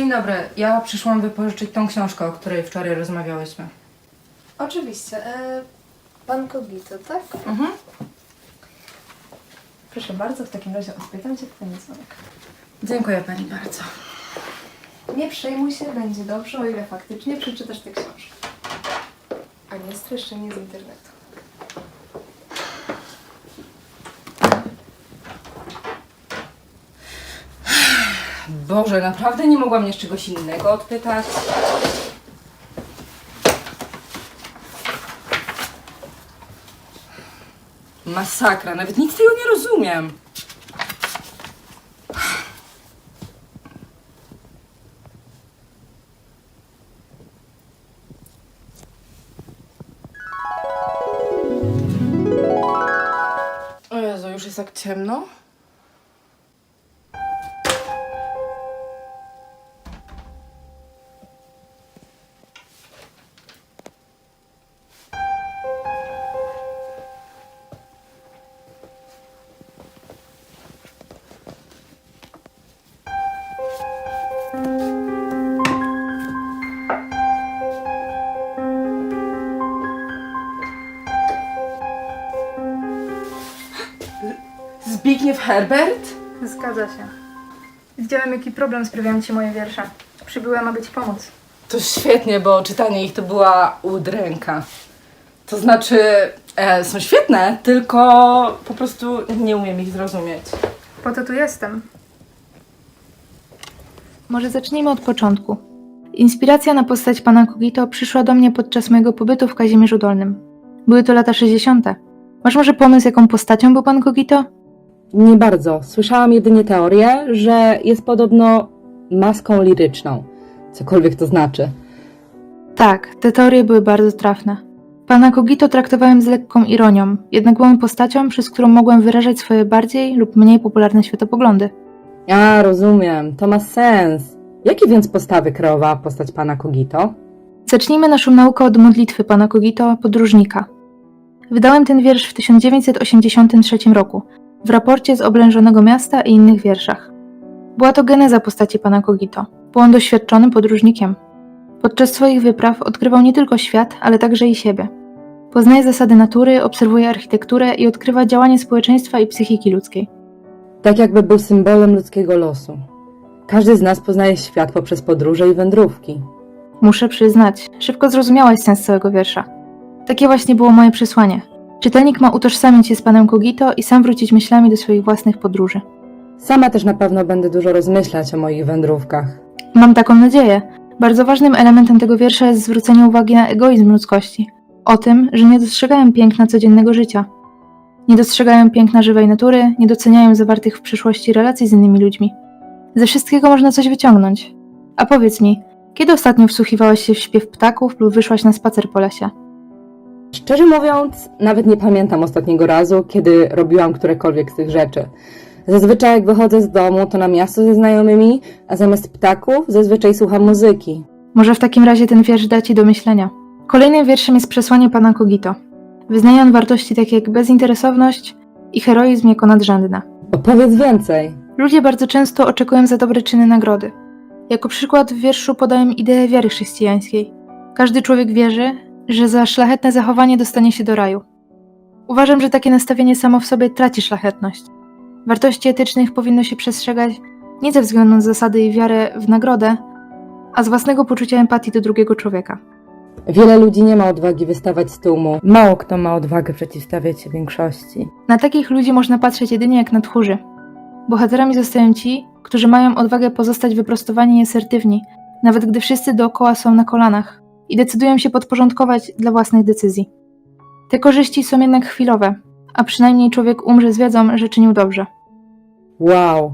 Dzień dobry, ja przyszłam wypożyczyć tą książkę, o której wczoraj rozmawiałyśmy. Oczywiście. E, pan Kogito, tak? Mhm. Proszę bardzo, w takim razie odpytam cię pani dzwonek. Dziękuję pani bardzo. Nie przejmuj się, będzie dobrze, o ile faktycznie przeczytasz tę książkę. A nie streszczenie z internetu. Boże, naprawdę nie mogłam jeszcze czegoś innego odpytać. Masakra, nawet nic tego nie rozumiem. O Jezu, już jest tak ciemno. Zbigniew Herbert? Zgadza się. Widziałem, jaki problem sprawiają ci moje wiersze. Przybyłem, aby ci pomóc. To świetnie, bo czytanie ich to była udręka. To znaczy, e, są świetne, tylko po prostu nie umiem ich zrozumieć. Po to tu jestem. Może zacznijmy od początku. Inspiracja na postać pana Kogito przyszła do mnie podczas mojego pobytu w Kazimierzu Dolnym. Były to lata 60. Masz może pomysł, jaką postacią był pan Kogito? Nie bardzo. Słyszałam jedynie teorię, że jest podobno maską liryczną. Cokolwiek to znaczy. Tak, te teorie były bardzo trafne. Pana Kogito traktowałem z lekką ironią, jednak byłem postacią, przez którą mogłem wyrażać swoje bardziej lub mniej popularne światopoglądy. A, rozumiem. To ma sens. Jakie więc postawy kreowała postać pana Kogito? Zacznijmy naszą naukę od modlitwy pana Kogito, podróżnika. Wydałem ten wiersz w 1983 roku, w raporcie z oblężonego miasta i innych wierszach. Była to geneza postaci pana Kogito. Był on doświadczonym podróżnikiem. Podczas swoich wypraw odkrywał nie tylko świat, ale także i siebie. Poznaje zasady natury, obserwuje architekturę i odkrywa działanie społeczeństwa i psychiki ludzkiej. Tak jakby był symbolem ludzkiego losu. Każdy z nas poznaje świat poprzez podróże i wędrówki. Muszę przyznać, szybko zrozumiałaś sens całego wiersza. Takie właśnie było moje przesłanie. Czytelnik ma utożsamić się z panem Kogito i sam wrócić myślami do swoich własnych podróży. Sama też na pewno będę dużo rozmyślać o moich wędrówkach. Mam taką nadzieję. Bardzo ważnym elementem tego wiersza jest zwrócenie uwagi na egoizm ludzkości. O tym, że nie dostrzegają piękna codziennego życia. Nie dostrzegają piękna żywej natury, nie doceniają zawartych w przyszłości relacji z innymi ludźmi. Ze wszystkiego można coś wyciągnąć. A powiedz mi, kiedy ostatnio wsłuchiwałaś się w śpiew ptaków lub wyszłaś na spacer po lesie? Szczerze mówiąc, nawet nie pamiętam ostatniego razu, kiedy robiłam którekolwiek z tych rzeczy. Zazwyczaj jak wychodzę z domu, to na miasto ze znajomymi, a zamiast ptaków zazwyczaj słucham muzyki. Może w takim razie ten wiersz da ci do myślenia. Kolejnym wierszem jest przesłanie pana Kogito. Wyznaje on wartości takie jak bezinteresowność i heroizm jako nadrzędne. Opowiedz więcej. Ludzie bardzo często oczekują za dobre czyny nagrody. Jako przykład w wierszu podaję ideę wiary chrześcijańskiej. Każdy człowiek wierzy, że za szlachetne zachowanie dostanie się do raju. Uważam, że takie nastawienie samo w sobie traci szlachetność. Wartości etycznych powinno się przestrzegać nie ze względu na zasady i wiarę w nagrodę, a z własnego poczucia empatii do drugiego człowieka. Wiele ludzi nie ma odwagi wystawać z tłumu. Mało kto ma odwagę przeciwstawiać się większości. Na takich ludzi można patrzeć jedynie jak na tchórzy. Bohaterami zostają ci, którzy mają odwagę pozostać wyprostowani i asertywni, nawet gdy wszyscy dookoła są na kolanach i decydują się podporządkować dla własnych decyzji. Te korzyści są jednak chwilowe, a przynajmniej człowiek umrze z wiedzą, że czynił dobrze. Wow,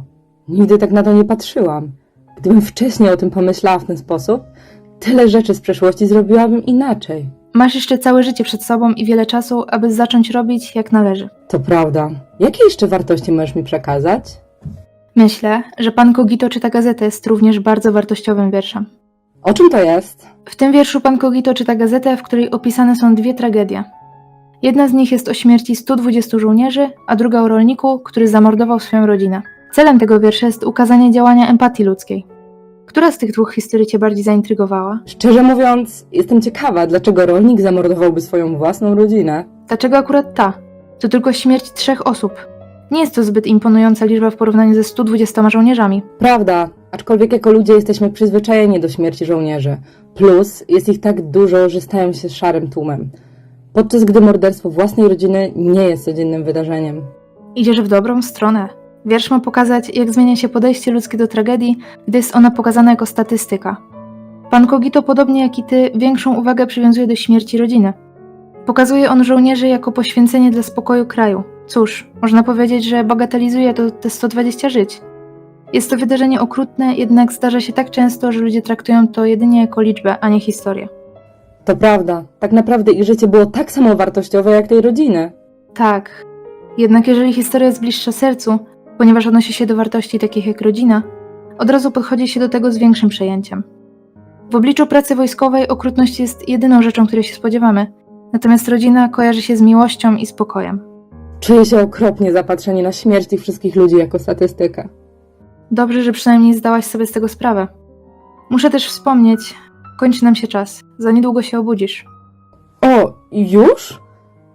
nigdy tak na to nie patrzyłam. Gdybym wcześniej o tym pomyślała w ten sposób, tyle rzeczy z przeszłości zrobiłabym inaczej. Masz jeszcze całe życie przed sobą i wiele czasu, aby zacząć robić jak należy. To prawda. Jakie jeszcze wartości możesz mi przekazać? Myślę, że pan Kogito czyta gazetę jest również bardzo wartościowym wierszem. O czym to jest? W tym wierszu pan Kogito czyta gazetę, w której opisane są dwie tragedie. Jedna z nich jest o śmierci 120 żołnierzy, a druga o rolniku, który zamordował swoją rodzinę. Celem tego wiersza jest ukazanie działania empatii ludzkiej. Która z tych dwóch historii cię bardziej zaintrygowała? Szczerze mówiąc, jestem ciekawa, dlaczego rolnik zamordowałby swoją własną rodzinę. Dlaczego akurat ta? To tylko śmierć trzech osób. Nie jest to zbyt imponująca liczba w porównaniu ze 120 żołnierzami. Prawda, aczkolwiek jako ludzie jesteśmy przyzwyczajeni do śmierci żołnierzy. Plus jest ich tak dużo, że stają się szarym tłumem. Podczas gdy morderstwo własnej rodziny nie jest codziennym wydarzeniem. Idziesz w dobrą stronę. Wiersz ma pokazać, jak zmienia się podejście ludzkie do tragedii, gdy jest ona pokazana jako statystyka. Pan Kogito, podobnie jak i ty, większą uwagę przywiązuje do śmierci rodziny. Pokazuje on żołnierzy jako poświęcenie dla spokoju kraju. Cóż, można powiedzieć, że bagatelizuje to te 120 żyć. Jest to wydarzenie okrutne, jednak zdarza się tak często, że ludzie traktują to jedynie jako liczbę, a nie historię. To prawda, tak naprawdę ich życie było tak samo wartościowe jak tej rodziny. Tak. Jednak jeżeli historia jest bliższa sercu, ponieważ odnosi się do wartości takich jak rodzina, od razu podchodzi się do tego z większym przejęciem. W obliczu pracy wojskowej okrutność jest jedyną rzeczą, której się spodziewamy, natomiast rodzina kojarzy się z miłością i spokojem. Czuję się okropnie zapatrzeni na śmierć tych wszystkich ludzi jako statystykę. Dobrze, że przynajmniej zdałaś sobie z tego sprawę. Muszę też wspomnieć, kończy nam się czas. Za niedługo się obudzisz. O, już?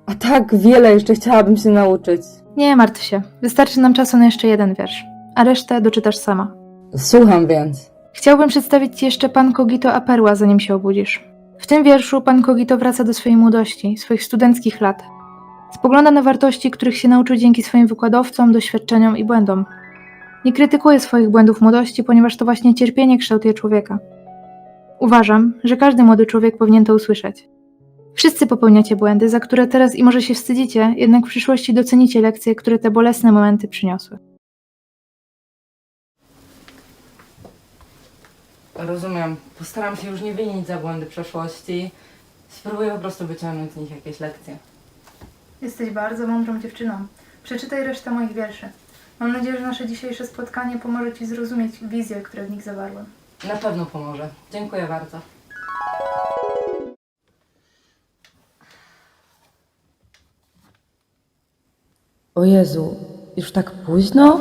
A tak wiele jeszcze chciałabym się nauczyć. Nie martw się, wystarczy nam czasu na jeszcze jeden wiersz, a resztę doczytasz sama. Słucham więc. Chciałbym przedstawić Ci jeszcze pan Kogito a Perła, zanim się obudzisz. W tym wierszu pan Kogito wraca do swojej młodości, swoich studenckich lat. Spogląda na wartości, których się nauczył dzięki swoim wykładowcom, doświadczeniom i błędom. Nie krytykuje swoich błędów młodości, ponieważ to właśnie cierpienie kształtuje człowieka. Uważam, że każdy młody człowiek powinien to usłyszeć. Wszyscy popełniacie błędy, za które teraz i może się wstydzicie, jednak w przyszłości docenicie lekcje, które te bolesne momenty przyniosły. Rozumiem. Postaram się już nie winić za błędy przeszłości. Spróbuję po prostu wyciągnąć z nich jakieś lekcje. Jesteś bardzo mądrą dziewczyną. Przeczytaj resztę moich wierszy. Mam nadzieję, że nasze dzisiejsze spotkanie pomoże Ci zrozumieć wizje, które w nich zawarłem. Na pewno pomoże. Dziękuję bardzo. O Jezu, już tak późno?